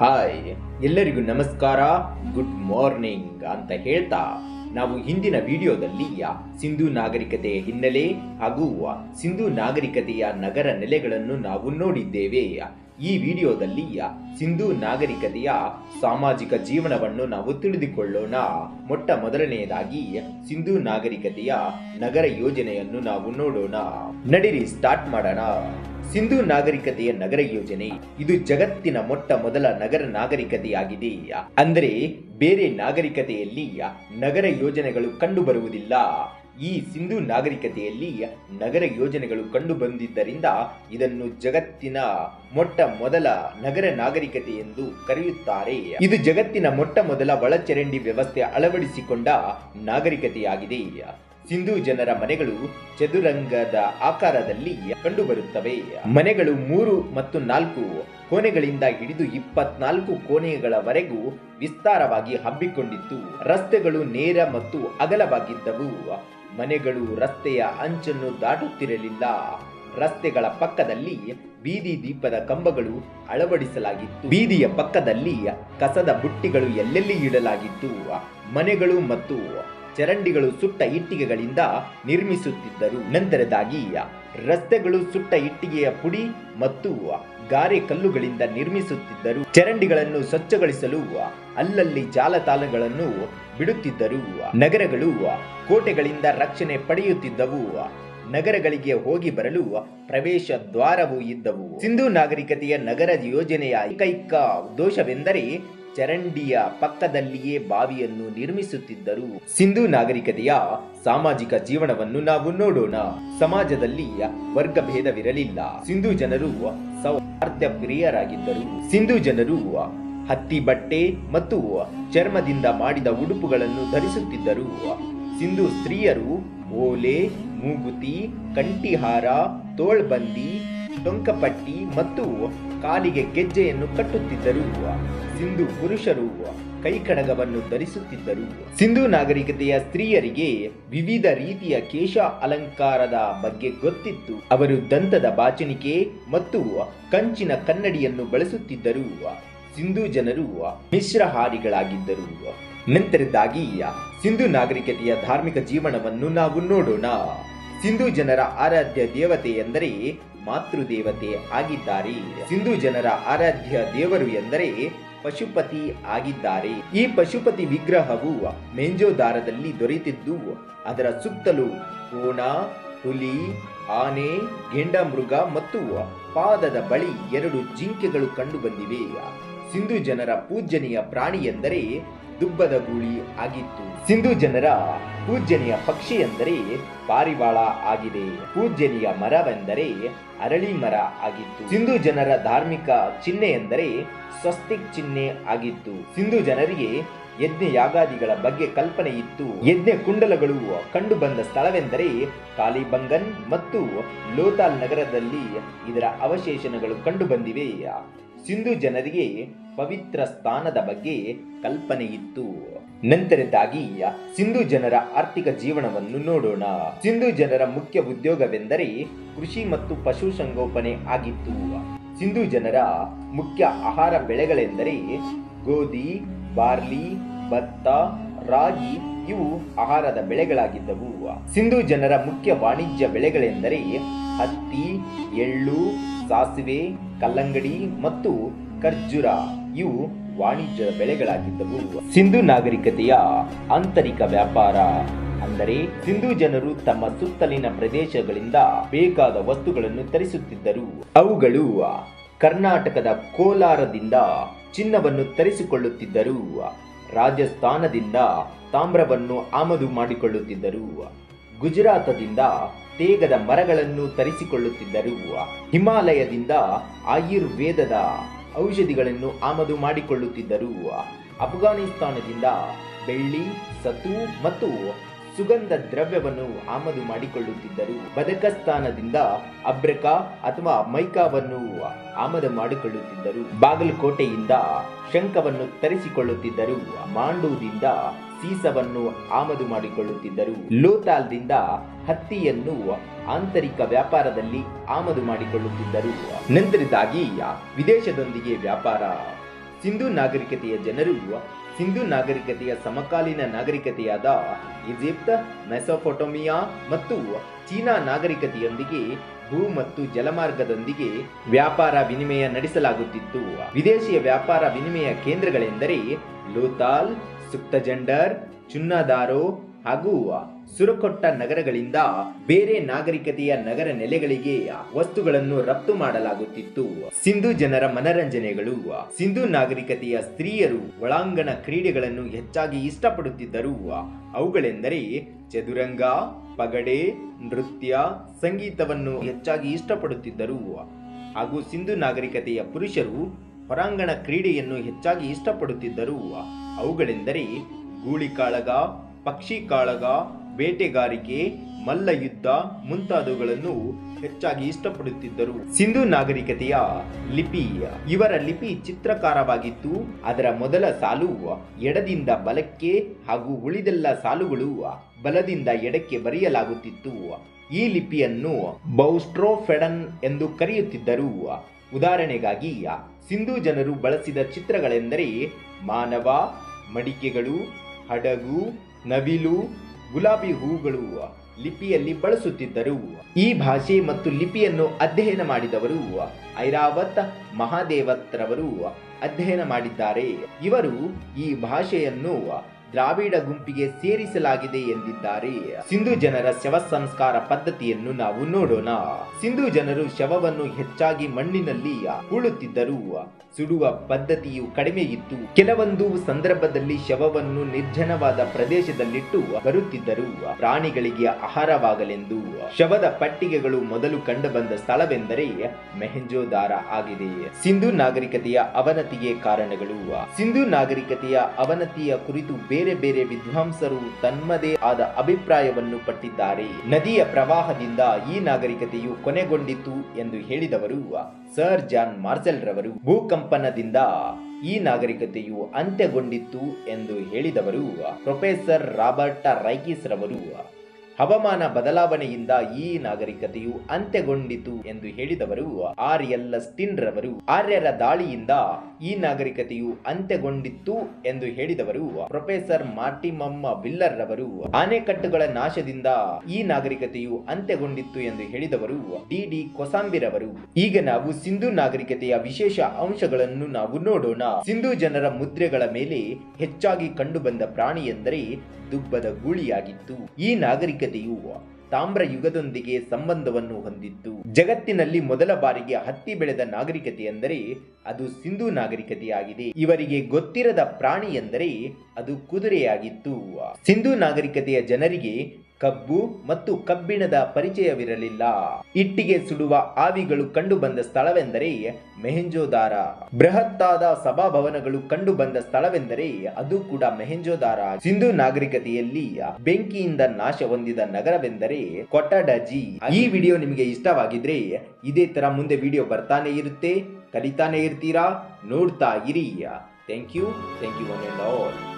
Hi, ಎಲ್ಲರಿಗೂ ನಮಸ್ಕಾರ, good morning ಅಂತ ಹೇಳ್ತಾ ನಾವು ಹಿಂದಿನ ವಿಡಿಯೋದಲ್ಲಿ ಸಿಂಧು ನಾಗರಿಕತೆಯ ಹಿನ್ನೆಲೆ ಹಾಗೂ ಸಿಂಧು ನಾಗರಿಕತೆಯ ನಗರ ನೆಲೆಗಳನ್ನು ನಾವು ನೋಡಿದ್ದೇವೆ. ಈ ವಿಡಿಯೋದಲ್ಲಿ ಸಿಂಧೂ ನಾಗರಿಕತೆಯ ಸಾಮಾಜಿಕ ಜೀವನವನ್ನು ನಾವು ತಿಳಿದುಕೊಳ್ಳೋಣ. ಮೊಟ್ಟ ಮೊದಲನೆಯದಾಗಿ ಸಿಂಧೂ ನಾಗರಿಕತೆಯ ನಗರ ಯೋಜನೆಯನ್ನು ನಾವು ನೋಡೋಣ. ನಡಿರಿ, ಸ್ಟಾರ್ಟ್ ಮಾಡೋಣ. ಸಿಂಧೂ ನಾಗರಿಕತೆಯ ನಗರ ಯೋಜನೆ, ಇದು ಜಗತ್ತಿನ ಮೊಟ್ಟ ಮೊದಲ ನಗರ ನಾಗರಿಕತೆಯಾಗಿದೆ. ಅಂದರೆ ಬೇರೆ ನಾಗರಿಕತೆಯಲ್ಲಿ ನಗರ ಯೋಜನೆಗಳು ಕಂಡು ಬರುವುದಿಲ್ಲ ಈ ಸಿಂಧು ನಾಗರಿಕತೆಯಲ್ಲಿ ನಗರ ಯೋಜನೆಗಳು ಕಂಡುಬಂದಿದ್ದರಿಂದ ಇದನ್ನು ಜಗತ್ತಿನ ಮೊಟ್ಟ ಮೊದಲ ನಗರ ನಾಗರಿಕತೆ ಎಂದು ಕರೆಯುತ್ತಾರೆ. ಇದು ಜಗತ್ತಿನ ಮೊಟ್ಟ ಮೊದಲ ಒಳಚರಂಡಿ ವ್ಯವಸ್ಥೆ ಅಳವಡಿಸಿಕೊಂಡ ನಾಗರಿಕತೆಯಾಗಿದೆ. ಸಿಂಧು ಜನರ ಮನೆಗಳು ಚದುರಂಗದ ಆಕಾರದಲ್ಲಿ ಕಂಡುಬರುತ್ತವೆ. ಮನೆಗಳು ಮೂರು ಮತ್ತು ನಾಲ್ಕು ಕೋಣೆಗಳಿಂದ ಹಿಡಿದು ಇಪ್ಪತ್ನಾಲ್ಕು ಕೋಣೆಗಳವರೆಗೂ ವಿಸ್ತಾರವಾಗಿ ಹಬ್ಬಿಕೊಂಡಿತ್ತು. ರಸ್ತೆಗಳು ನೇರ ಮತ್ತು ಅಗಲವಾಗಿದ್ದವು. ಮನೆಗಳು ರಸ್ತೆಯ ಅಂಚನ್ನು ದಾಟುತ್ತಿರಲಿಲ್ಲ. ರಸ್ತೆಗಳ ಪಕ್ಕದಲ್ಲಿ ಬೀದಿ ದೀಪದ ಕಂಬಗಳು ಅಳವಡಿಸಲಾಗಿತ್ತು. ಬೀದಿಯ ಪಕ್ಕದಲ್ಲಿ ಕಸದ ಬುಟ್ಟಿಗಳು ಎಲ್ಲೆಲ್ಲಿ ಇಡಲಾಗಿತ್ತು? ಮನೆಗಳು ಮತ್ತು ಚರಂಡಿಗಳು ಸುಟ್ಟ ಇಟ್ಟಿಗೆಗಳಿಂದ ನಿರ್ಮಿಸುತ್ತಿದ್ದರು. ನಂತರದಾಗಿ ರಸ್ತೆಗಳು ಸುಟ್ಟ ಇಟ್ಟಿಗೆಯ ಪುಡಿ ಮತ್ತು ಗಾರೆ ಕಲ್ಲುಗಳಿಂದ ನಿರ್ಮಿಸುತ್ತಿದ್ದರು. ಚರಂಡಿಗಳನ್ನು ಸ್ವಚ್ಛಗೊಳಿಸಲು ಅಲ್ಲಲ್ಲಿ ಜಾಲತಾಣಗಳನ್ನು ಬಿಡುತ್ತಿದ್ದರು. ನಗರಗಳು ಕೋಟೆಗಳಿಂದ ರಕ್ಷಣೆ ಪಡೆಯುತ್ತಿದ್ದವು. ನಗರಗಳಿಗೆ ಹೋಗಿ ಬರಲು ಪ್ರವೇಶ ದ್ವಾರವೂ ಇದ್ದವು. ಸಿಂಧು ನಾಗರಿಕತೆಯ ನಗರ ಯೋಜನೆಯ ಏಕೈಕ ದೋಷವೆಂದರೆ ಚರಂಡಿಯ ಪಕ್ಕದಲ್ಲಿಯೇ ಬಾವಿಯನ್ನು ನಿರ್ಮಿಸುತ್ತಿದ್ದರು. ಸಿಂಧು ನಾಗರಿಕತೆಯ ಸಾಮಾಜಿಕ ಜೀವನವನ್ನು ನಾವು ನೋಡೋಣ. ಸಮಾಜದಲ್ಲಿ ವರ್ಗ ಭೇದವಿರಲಿಲ್ಲ ಸಿಂಧು ಜನರು ಸೌಹಾರ್ದ ಪ್ರಿಯರಾಗಿದ್ದರು ಸಿಂಧು ಜನರು ಹತ್ತಿ ಬಟ್ಟೆ ಮತ್ತು ಚರ್ಮದಿಂದ ಮಾಡಿದ ಉಡುಪುಗಳನ್ನು ಧರಿಸುತ್ತಿದ್ದರು. ಸಿಂಧು ಸ್ತ್ರೀಯರು ಓಲೆ, ಮೂಗುತಿ, ಕಂಠಿಹಾರ, ತೋಳ್ಬಂದಿ ಟೊಂಕಪಟ್ಟಿ ಮತ್ತು ಕಾಲಿಗೆ ಗೆಜ್ಜೆಯನ್ನು ಕಟ್ಟುತ್ತಿದ್ದರು. ಸಿಂಧು ಪುರುಷರು ಕೈಕಡಗವನ್ನು ಧರಿಸುತ್ತಿದ್ದರು. ಸಿಂಧು ನಾಗರಿಕತೆಯ ಸ್ತ್ರೀಯರಿಗೆ ವಿವಿಧ ರೀತಿಯ ಕೇಶ ಅಲಂಕಾರದ ಬಗ್ಗೆ ಗೊತ್ತಿತ್ತು. ಅವರು ದಂತದ ಬಾಚಣಿಕೆ ಮತ್ತು ಕಂಚಿನ ಕನ್ನಡಿಯನ್ನು ಬಳಸುತ್ತಿದ್ದರು. ಸಿಂಧು ಜನರು ಮಿಶ್ರಹಾರಿಗಳಾಗಿದ್ದರು. ನಂತರದಾಗಿ ಸಿಂಧು ನಾಗರಿಕತೆಯ ಧಾರ್ಮಿಕ ಜೀವನವನ್ನು ನಾವು ನೋಡೋಣ. ಸಿಂಧು ಜನರ ಆರಾಧ್ಯ ದೇವತೆ ಎಂದರೆ ಮಾತೃದೇವತೆ ಆಗಿದ್ದಾರೆ. ಸಿಂಧು ಜನರ ಆರಾಧ್ಯ ದೇವರು ಎಂದರೆ ಪಶುಪತಿ ಆಗಿದ್ದಾರೆ. ಈ ಪಶುಪತಿ ವಿಗ್ರಹವು ಮೆಂಜೋದಾರದಲ್ಲಿ ದೊರೆತಿದ್ದು, ಅದರ ಸುತ್ತಲೂ ಕೋಣ ಹುಲಿ, ಆನೆ, ಗೆಂಡಮೃಗ ಮತ್ತು ಪಾದದ ಬಳಿ ಎರಡು ಜಿಂಕೆಗಳು ಕಂಡುಬಂದಿವೆ. ಸಿಂಧು ಜನರ ಪೂಜ್ಯನೀಯ ಪ್ರಾಣಿ ಎಂದರೆ ದುಬ್ಬದ ಗೂಳಿ ಆಗಿತ್ತು. ಸಿಂಧು ಜನರ ಪೂಜನೀಯ ಪಕ್ಷಿ ಎಂದರೆ ಪಾರಿವಾಳ ಆಗಿದೆ. ಪೂಜನೀಯ ಮರವೆಂದರೆ ಅರಳಿ ಮರ ಆಗಿತ್ತು. ಸಿಂಧು ಜನರ ಧಾರ್ಮಿಕ ಚಿಹ್ನೆ ಎಂದರೆ ಸ್ವಸ್ತಿಕ್ ಚಿಹ್ನೆ ಆಗಿತ್ತು. ಸಿಂಧು ಜನರಿಗೆ ಯಜ್ಞ ಯಾಗಾದಿಗಳ ಬಗ್ಗೆ ಕಲ್ಪನೆ ಇತ್ತು. ಯಜ್ಞ ಕುಂಡಲಗಳು ಕಂಡು ಬಂದ ಸ್ಥಳವೆಂದರೆ ಕಾಲಿಬಂಗನ್ ಮತ್ತು ಲೋತಾಲ್ ನಗರದಲ್ಲಿ ಇದರ ಅವಶೇಷಣಗಳು ಕಂಡು ಬಂದಿವೆ. ಸಿಂಧು ಜನರಿಗೆ ಪವಿತ್ರ ಸ್ಥಾನದ ಬಗ್ಗೆ ಕಲ್ಪನೆ ಇತ್ತು ನಂತರದಾಗಿ ಸಿಂಧು ಜನರ ಆರ್ಥಿಕ ಜೀವನವನ್ನು ನೋಡೋಣ. ಸಿಂಧು ಜನರ ಮುಖ್ಯ ಉದ್ಯೋಗವೆಂದರೆ ಕೃಷಿ ಮತ್ತು ಪಶುಸಂಗೋಪನೆ ಆಗಿತ್ತು. ಸಿಂಧು ಜನರ ಮುಖ್ಯ ಆಹಾರ ಬೆಳೆಗಳೆಂದರೆ ಗೋಧಿ, ಬಾರ್ಲಿ, ಭತ್ತ, ರಾಗಿ ಇವು ಆಹಾರದ ಬೆಳೆಗಳಾಗಿದ್ದವು. ಸಿಂಧು ಜನರ ಮುಖ್ಯ ವಾಣಿಜ್ಯ ಬೆಳೆಗಳೆಂದರೆ ಹತ್ತಿ, ಎಳ್ಳು ಸಾಸಿವೆ, ಕಲ್ಲಂಗಡಿ ಮತ್ತು ಖರ್ಜೂರ. ಇವು ವಾಣಿಜ್ಯ ಬೆಳೆಗಳಾಗಿದ್ದವು. ಸಿಂಧು ನಾಗರಿಕತೆಯ ಆಂತರಿಕ ವ್ಯಾಪಾರ. ಅಂದರೆ ಸಿಂಧು ಜನರು ತಮ್ಮ ಸುತ್ತಲಿನ ಪ್ರದೇಶಗಳಿಂದ ಬೇಕಾದ ವಸ್ತುಗಳನ್ನು ತರಿಸುತ್ತಿದ್ದರು. ಅವುಗಳು ಕರ್ನಾಟಕದ ಕೋಲಾರದಿಂದ ಚಿನ್ನವನ್ನು ತರಿಸಿಕೊಳ್ಳುತ್ತಿದ್ದರು. ರಾಜಸ್ಥಾನದಿಂದ ತಾಮ್ರವನ್ನು ಆಮದು ಮಾಡಿಕೊಳ್ಳುತ್ತಿದ್ದರು. ಗುಜರಾತದಿಂದ ತೇಗದ ಮರಗಳನ್ನು ತರಿಸಿಕೊಳ್ಳುತ್ತಿದ್ದರು. ಹಿಮಾಲಯದಿಂದ ಆಯುರ್ವೇದದ ಔಷಧಿಗಳನ್ನು ಆಮದು ಮಾಡಿಕೊಳ್ಳುತ್ತಿದ್ದರು. ಅಫ್ಘಾನಿಸ್ತಾನದಿಂದ ಬೆಳ್ಳಿ, ಸತು ಮತ್ತು ಸುಗಂಧ ದ್ರವ್ಯವನ್ನು ಆಮದು ಮಾಡಿಕೊಳ್ಳುತ್ತಿದ್ದರು. ಬದಕಸ್ತಾನದಿಂದ ಅಬ್ರಕ ಅಥವಾ ಮೈಕಾವನ್ನು ಆಮದು ಮಾಡಿಕೊಳ್ಳುತ್ತಿದ್ದರು. ಬಾಗಲಕೋಟೆಯಿಂದ ಶಂಖವನ್ನು ತರಿಸಿಕೊಳ್ಳುತ್ತಿದ್ದರು. ಮಾಂಡೂದಿಂದ ಸೀಸವನ್ನು ಆಮದು ಮಾಡಿಕೊಳ್ಳುತ್ತಿದ್ದರು. ಲೋತಾಲ್ದಿಂದ ಹತ್ತಿಯನ್ನು ಆಂತರಿಕ ವ್ಯಾಪಾರದಲ್ಲಿ ಆಮದು ಮಾಡಿಕೊಳ್ಳುತ್ತಿದ್ದರು. ನಂತರದಾಗಿ ವಿದೇಶದೊಂದಿಗೆ ವ್ಯಾಪಾರ. ಸಿಂಧು ನಾಗರಿಕತೆಯ ಜನರು ಸಿಂಧು ನಾಗರಿಕತೆಯ ಸಮಕಾಲೀನ ನಾಗರಿಕತೆಯಾದ ಈಜಿಪ್ಟ್ ಮೆಸೊಪೊಟೋಮಿಯಾ ಮತ್ತು ಚೀನಾ ನಾಗರಿಕತೆಯೊಂದಿಗೆ ಭೂ ಮತ್ತು ಜಲಮಾರ್ಗದೊಂದಿಗೆ ವ್ಯಾಪಾರ ವಿನಿಮಯ ನಡೆಸಲಾಗುತ್ತಿತ್ತು. ವಿದೇಶಿಯ ವ್ಯಾಪಾರ ವಿನಿಮಯ ಕೇಂದ್ರಗಳೆಂದರೆ ಲೋತಾಲ್ ಸುಕ್ತಜಂಡರ್ ಚುನ್ನಾದಾರೋ ಹಾಗೂ ಸುರಕೊಟ್ಟ ನಗರಗಳಿಂದ ಬೇರೆ ನಾಗರಿಕತೆಯ ನಗರ ನೆಲೆಗಳಿಗೆ ವಸ್ತುಗಳನ್ನು ರಫ್ತು ಮಾಡಲಾಗುತ್ತಿತ್ತು. ಸಿಂಧು ಜನರ ಮನರಂಜನೆಗಳು, ಸಿಂಧು ನಾಗರಿಕತೆಯ ಸ್ತ್ರೀಯರು ಒಳಾಂಗಣ ಕ್ರೀಡೆಗಳನ್ನು ಹೆಚ್ಚಾಗಿ ಇಷ್ಟಪಡುತ್ತಿದ್ದರು. ಅವುಗಳೆಂದರೆ ಚದುರಂಗ, ಪಗಡೆ, ನೃತ್ಯ, ಸಂಗೀತವನ್ನು ಹೆಚ್ಚಾಗಿ ಇಷ್ಟಪಡುತ್ತಿದ್ದರು. ಹಾಗೂ ಸಿಂಧು ನಾಗರಿಕತೆಯ ಪುರುಷರು ಹೊರಾಂಗಣ ಕ್ರೀಡೆಯನ್ನು ಹೆಚ್ಚಾಗಿ ಇಷ್ಟಪಡುತ್ತಿದ್ದರು. ಅವುಗಳೆಂದರೆ ಗೂಳಿಕಾಳಗ ಪಕ್ಷಿ ಕಾಳಗ ಬೇಟೆಗಾರಿಕೆ, ಮಲ್ಲಯುದ್ಧ ಮುಂತಾದವುಗಳನ್ನು ಹೆಚ್ಚಾಗಿ ಇಷ್ಟಪಡುತ್ತಿದ್ದರು. ಸಿಂಧು ನಾಗರಿಕತೆಯ ಲಿಪಿ, ಇವರ ಲಿಪಿ ಚಿತ್ರಕಾರವಾಗಿತ್ತು ಅದರ ಮೊದಲ ಸಾಲು ಎಡದಿಂದ ಬಲಕ್ಕೆ ಹಾಗೂ ಉಳಿದೆಲ್ಲ ಸಾಲುಗಳು ಬಲದಿಂದ ಎಡಕ್ಕೆ ಬರೆಯಲಾಗುತ್ತಿತ್ತು. ಈ ಲಿಪಿಯನ್ನು ಬೌಸ್ಟ್ರೋಫೆಡನ್ ಎಂದು ಕರೆಯುತ್ತಿದ್ದರು. ಉದಾಹರಣೆಗಾಗಿ, ಸಿಂಧು ಜನರು ಬಳಸಿದ ಚಿತ್ರಗಳೆಂದರೆ ಮಾನವ ಮಡಿಕೆಗಳು, ಹಡಗು, ನವಿಲು, ಗುಲಾಬಿ ಹೂಗಳು ಲಿಪಿಯಲ್ಲಿ ಬಳಸುತ್ತಿದ್ದರು ಈ ಭಾಷೆ ಮತ್ತು ಲಿಪಿಯನ್ನು ಅಧ್ಯಯನ ಮಾಡಿದವರು ಐರಾವತ್ ಮಹಾದೇವತ್ರವರು ಅಧ್ಯಯನ ಮಾಡಿದ್ದಾರೆ. ಇವರು ಈ ಭಾಷೆಯನ್ನು ದ್ರಾವಿಡ ಗುಂಪಿಗೆ ಸೇರಿಸಲಾಗಿದೆ ಎಂದಿದ್ದಾರೆ. ಸಿಂಧು ಜನರ ಶವ ಸಂಸ್ಕಾರ ಪದ್ಧತಿಯನ್ನು ನಾವು ನೋಡೋಣ. ಸಿಂಧು ಜನರು ಶವವನ್ನು ಹೆಚ್ಚಾಗಿ ಮಣ್ಣಿನಲ್ಲಿ ಹೂಳುತ್ತಿದ್ದರು. ಸುಡುವ ಪದ್ಧತಿಯು ಕಡಿಮೆ ಇತ್ತು. ಕೆಲವೊಂದು ಸಂದರ್ಭದಲ್ಲಿ ಶವವನ್ನು ನಿರ್ಜನವಾದ ಪ್ರದೇಶದಲ್ಲಿಟ್ಟು ಬರುತ್ತಿದ್ದರು. ಪ್ರಾಣಿಗಳಿಗೆ ಆಹಾರವಾಗಲೆಂದು. ಶವದ ಪಟ್ಟಿಗೆಗಳು ಮೊದಲು ಕಂಡುಬಂದ ಸ್ಥಳವೆಂದರೆ ಮೆಹೆಂಜೋದಾರ ಆಗಿದೆ. ಸಿಂಧು ನಾಗರಿಕತೆಯ ಅವನತಿಗೆ ಕಾರಣಗಳು. ಸಿಂಧು ನಾಗರಿಕತೆಯ ಅವನತಿಯ ಕುರಿತು ಬೇರೆ ಬೇರೆ ವಿದ್ವಾಂಸರು ತಮ್ಮದೇ ಆದ ಅಭಿಪ್ರಾಯವನ್ನು ಪಟ್ಟಿದ್ದಾರೆ. ನದಿಯ ಪ್ರವಾಹದಿಂದ ಈ ನಾಗರಿಕತೆಯು ಕೊನೆಗೊಂಡಿತು ಎಂದು ಹೇಳಿದವರು ಸರ್ ಜಾನ್ ಮಾರ್ಸೆಲ್ ರವರು. ಭೂಕಂಪನದಿಂದ ಈ ನಾಗರಿಕತೆಯು ಅಂತ್ಯಗೊಂಡಿತ್ತು ಎಂದು ಹೇಳಿದವರು ಪ್ರೊಫೆಸರ್ ರಾಬರ್ಟ ರೈಕಿಸ್ ರವರು. ಹವಾಮಾನ ಬದಲಾವಣೆಯಿಂದ ಈ ನಾಗರಿಕತೆಯು ಅಂತ್ಯಗೊಂಡಿತು ಎಂದು ಹೇಳಿದವರು ಆರ್ ಎಲ್ ಸ್ಟಿನ್ ರವರು. ಆರ್ಯರ ದಾಳಿಯಿಂದ ಈ ನಾಗರಿಕತೆಯು ಅಂತ್ಯಗೊಂಡಿತ್ತು ಎಂದು ಹೇಳಿದವರು ಪ್ರೊಫೆಸರ್ ಮಾರ್ಟಿಮಮ್ಮ ವಿಲ್ಲರ್ ರವರು ಆನೆಕಟ್ಟುಗಳ ನಾಶದಿಂದ ಈ ನಾಗರಿಕತೆಯು ಅಂತ್ಯಗೊಂಡಿತ್ತು ಎಂದು ಹೇಳಿದವರು ಡಿ. ಡಿ. ಕೊಸಾಂಬಿರವರು ಈಗ ನಾವು ಸಿಂಧು ನಾಗರಿಕತೆಯ ವಿಶೇಷ ಅಂಶಗಳನ್ನು ನಾವು ನೋಡೋಣ. ಸಿಂಧು ಜನರ ಮುದ್ರೆಗಳ ಮೇಲೆ ಹೆಚ್ಚಾಗಿ ಕಂಡುಬಂದ ಪ್ರಾಣಿ ಎಂದರೆ ದುಬ್ಬದ ಗೂಳಿಯಾಗಿತ್ತು. ಈ ನಾಗರಿಕತೆಯು ತಾಮ್ರ ಯುಗದೊಂದಿಗೆ ಸಂಬಂಧವನ್ನು ಹೊಂದಿತ್ತು. ಜಗತ್ತಿನಲ್ಲಿ ಮೊದಲ ಬಾರಿಗೆ ಹತ್ತಿ ಬೆಳೆದ ನಾಗರಿಕತೆ ಎಂದರೆ ಅದು ಸಿಂಧು ನಾಗರಿಕತೆಯಾಗಿದೆ. ಇವರಿಗೆ ಗೊತ್ತಿರದ ಪ್ರಾಣಿ ಎಂದರೆ ಅದು ಕುದುರೆಯಾಗಿತ್ತು. ಸಿಂಧು ನಾಗರಿಕತೆಯ ಜನರಿಗೆ ಕಬ್ಬು ಮತ್ತು ಕಬ್ಬಿಣದ ಪರಿಚಯವಿರಲಿಲ್ಲ. ಇಟ್ಟಿಗೆ ಸುಡುವ ಆವಿಗಳು ಕಂಡುಬಂದ ಸ್ಥಳವೆಂದರೆ ಮೆಹೆಂಜೋದಾರ. ಬೃಹತ್ತಾದ ಸಭಾಭವನಗಳು ಕಂಡುಬಂದ ಸ್ಥಳವೆಂದರೆ ಅದು ಕೂಡ ಮೆಹೆಂಜೋದಾರ. ಸಿಂಧು ನಾಗರಿಕತೆಯಲ್ಲಿ ಬೆಂಕಿಯಿಂದ ನಾಶ ಹೊಂದಿದ ನಗರವೆಂದರೆ ಕೊಟ್ಟಡಜಿ ಈ ವಿಡಿಯೋ ನಿಮಗೆ ಇಷ್ಟವಾಗಿದ್ರೆ ಇದೇ ತರ ಮುಂದೆ ವಿಡಿಯೋ ಬರ್ತಾನೆ ಇರುತ್ತೆ, ಕಲಿತಾನೆ ಇರ್ತೀರಾ, ನೋಡ್ತಾ ಇರಿ. Thank you thank you one and all